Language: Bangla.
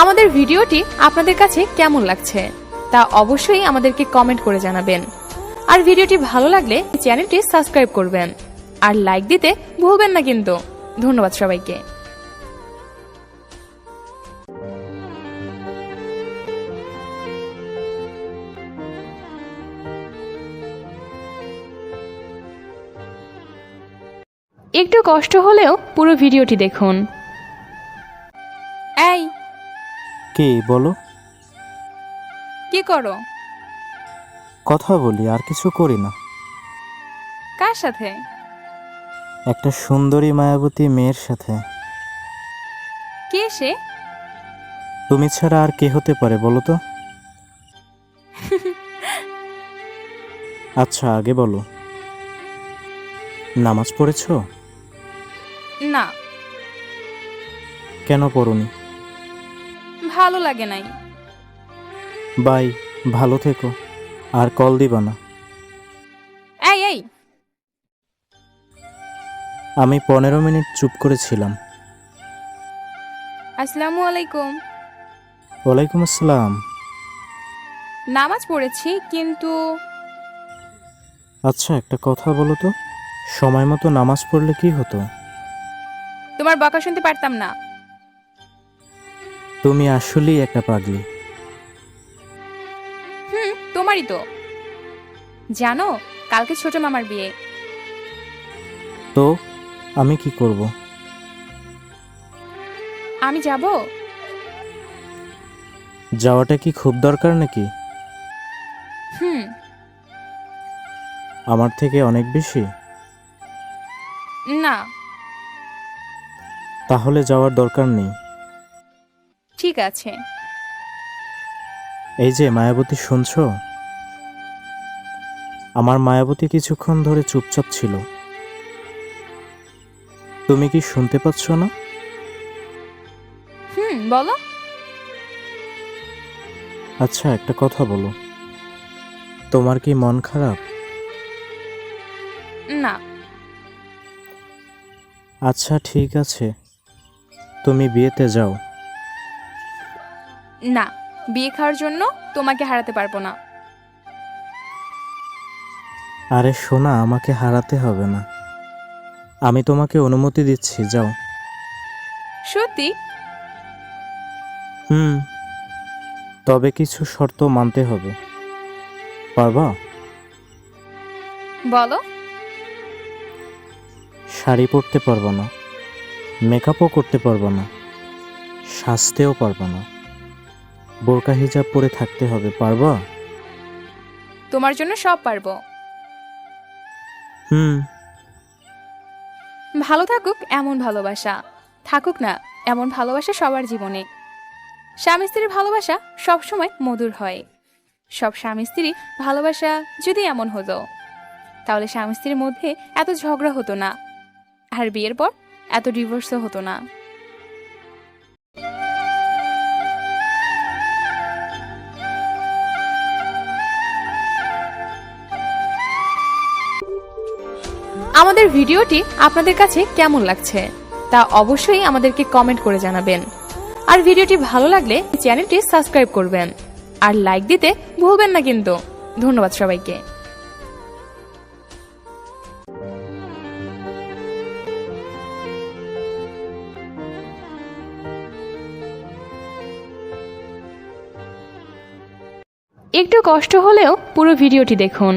আমাদের ভিডিওটি আপনাদের কাছে কেমন লাগছে তা অবশ্যই আমাদেরকে কমেন্ট করে জানাবেন। আর ভিডিওটি ভালো লাগলে চ্যানেলটি সাবস্ক্রাইব করবেন। আর লাইক দিতে ভুলবেন না কিন্তু। ধন্যবাদ সবাইকে। একটু কষ্ট হলেও পুরো ভিডিওটি দেখুন। কে বলো। কি করো? কথা বলি আর কিছু করি না। কার সাথে? একটা সুন্দরী মায়াবতী মেয়ের সাথে। কে সে? তুমি ছাড়া আর কে হতে পারে বলো তো? আচ্ছা আগে বলো। নামাজ পড়েছো? না। কেন পড়নি? ভালো লাগে নাই। বাই ভালো থেকো আর কল দিবা না। এই এই। আমি পনেরো মিনিট চুপ করেছিলাম আসসালামু আলাইকুম। ওয়ালাইকুম আসসালাম। নামাজ পড়েছি কিন্তু আচ্ছা একটা কথা বলো তো। সময় মতো নামাজ পড়লে কি হতো? তোমার বকা শুনতে পারতাম না। তুমি আসলেই একটা পাগলি। হুম তোমারই তো। জানো কালকে ছোট মামার বিয়ে। তো আমি কি করব? আমি যাব? যাওয়াটা কি খুব দরকার নাকি? হুম। আমার থেকে অনেক বেশি? না। তাহলে যাওয়ার দরকার নেই। ঠিক আছে। এই যে মায়াবতী শুনছো? আমার মায়াবতী কিছুক্ষণ ধরে চুপচাপ ছিল। তুমি কি শুনতে পাচ্ছ না? হুম বলো। আচ্ছা একটা কথা বলো। তোমার কি মন খারাপ? না। আচ্ছা ঠিক আছে। তুমি বিয়েতে যাও। না বিয়ে খাওয়ার জন্য তোমাকে হারাতে পারব না। আরে সোনা আমাকে হারাতে হবে না। আমি তোমাকে অনুমতি দিচ্ছি যাও। সত্যি? হুম তবে কিছু শর্ত মানতে হবে। পারবা? বলো। শাড়ি পরতে পারব না মেকআপও করতে পারব না সাজতেও পারব না। বোরকা হিজাব পরে থাকতে হবে পারবা? তোমার জন্য সব পারব। হুম। ভালো থাকুক এমন ভালোবাসা। থাকুক না এমন ভালোবাসা সবার জীবনে। স্বামী স্ত্রীর ভালোবাসা সবসময় মধুর হয়। সব স্বামী স্ত্রী ভালোবাসা যদি এমন হতো তাহলে স্বামী স্ত্রীর মধ্যে এত ঝগড়া হতো না। আর বিয়ের পর এত ডিভোর্সও হতো না। আমাদের ভিডিওটি আপনাদের কাছে কেমন লাগছে তা অবশ্যই আমাদেরকে কমেন্ট করে জানাবেন। আর ভিডিওটি ভালো লাগলে চ্যানেলটি সাবস্ক্রাইব করবেন। আর লাইক দিতে ভুলবেন না কিন্তু। ধন্যবাদ সবাইকে। একটু কষ্ট হলেও পুরো ভিডিওটি দেখুন।